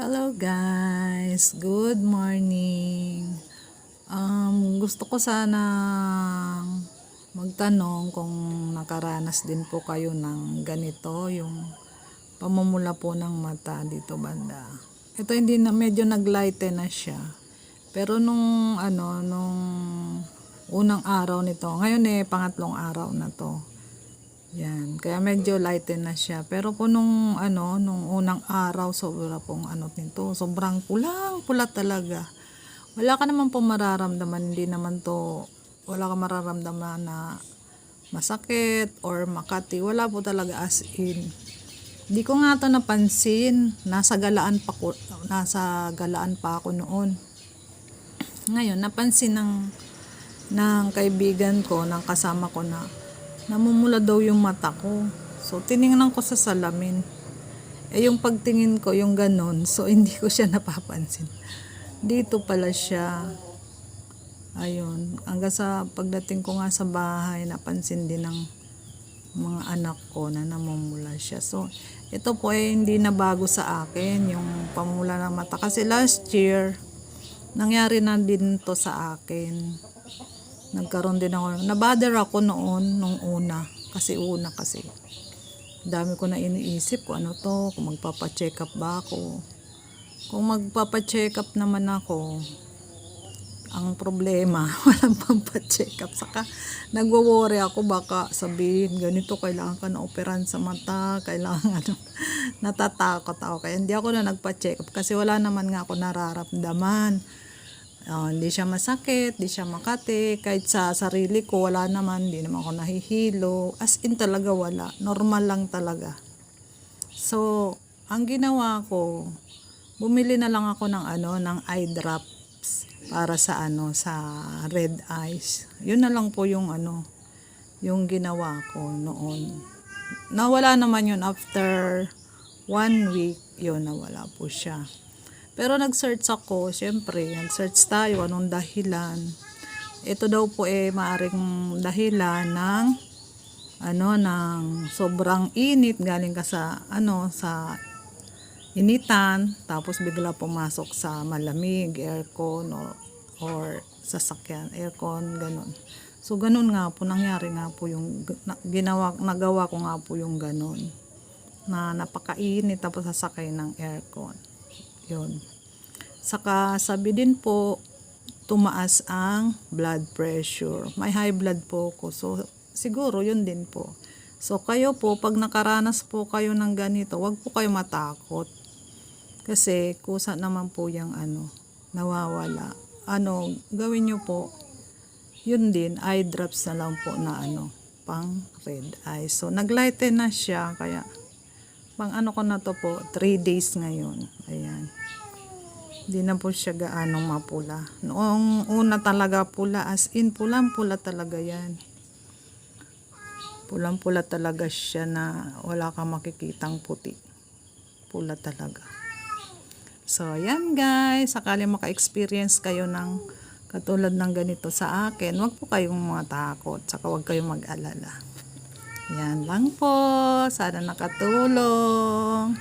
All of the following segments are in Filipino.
Hello guys, good morning. Um, gusto ko sana magtanong kung nakaranas din po kayo ng ganito, yung pamumula po ng mata dito banda. Ito hindi na medyo naglighten na siya. Pero nung ano, nung unang araw nito, ngayon eh pangatlong araw na to. Yan, kaya medyo lighten na siya. Pero kung nung ano, nung unang araw, sobra pong ano nito, sobrang pulang, pula talaga. Wala ka naman po mararamdaman, hindi naman to, wala ka mararamdaman na masakit or makati. Wala po talaga as in. Di ko nga to napansin. Nasa galaan pa ko, nasa galaan pa ako noon. Ngayon, napansin ng ng kaibigan ko, ng kasama ko na namumula daw yung mata ko. So, tiningnan ko sa salamin. Eh, yung pagtingin ko, yung ganon, so hindi ko siya napapansin. Dito pala siya. Ayun. Hanggang sa pagdating ko nga sa bahay, napansin din ng mga anak ko na namumula siya. So, ito po ay hindi na bago sa akin, yung pamula ng mata. Kasi last year, nangyari na din to sa akin nagkaroon din ako, nabother ako noon, nung una, kasi una kasi. Dami ko na iniisip kung ano to, kung magpapacheck up ba ako. Kung magpapacheck up naman ako, ang problema, walang pampacheck up. Saka, nagwo-worry ako baka sabihin, ganito, kailangan ka na operan sa mata, kailangan ano, natatakot ako. Kaya hindi ako na nagpa-check up kasi wala naman nga ako nararamdaman. Ah, hindi siya masakit, hindi siya makati. Kahit sa sarili ko, wala naman. Hindi naman ako nahihilo. As in talaga wala. Normal lang talaga. So, ang ginawa ko, bumili na lang ako ng ano, ng eye drops para sa ano, sa red eyes. Yun na lang po yung ano, yung ginawa ko noon. Nawala naman yun after one week, yun, nawala po siya. Pero nag-search ako, syempre, nag-search tayo, anong dahilan. Ito daw po eh, maaring dahilan ng, ano, ng sobrang init, galing ka sa, ano, sa initan, tapos bigla pumasok sa malamig, aircon, or, or sasakyan, aircon, ganun. So, ganun nga po, nangyari nga po yung, na, ginawa, nagawa ko nga po yung ganun, na napakainit, tapos sasakay ng aircon. Yun. Saka sabi din po, tumaas ang blood pressure. May high blood po ko. So, siguro yun din po. So, kayo po, pag nakaranas po kayo ng ganito, wag po kayo matakot. Kasi, kusa naman po yung ano, nawawala. Ano, gawin nyo po, yun din, eye drops na lang po na ano, pang red eye. So, naglighten na siya, kaya, pang ano ko na to po, 3 days ngayon. Ayan. Hindi na po siya gaano mapula. Noong una talaga pula, as in pulang-pula talaga yan. Pulang-pula talaga siya na wala kang makikitang puti. Pula talaga. So, yan guys. Sakali maka-experience kayo ng katulad ng ganito sa akin, wag po kayong mga. Saka wag kayong mag-alala. Yan lang po. Sana nakatulong.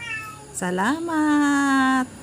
Salamat!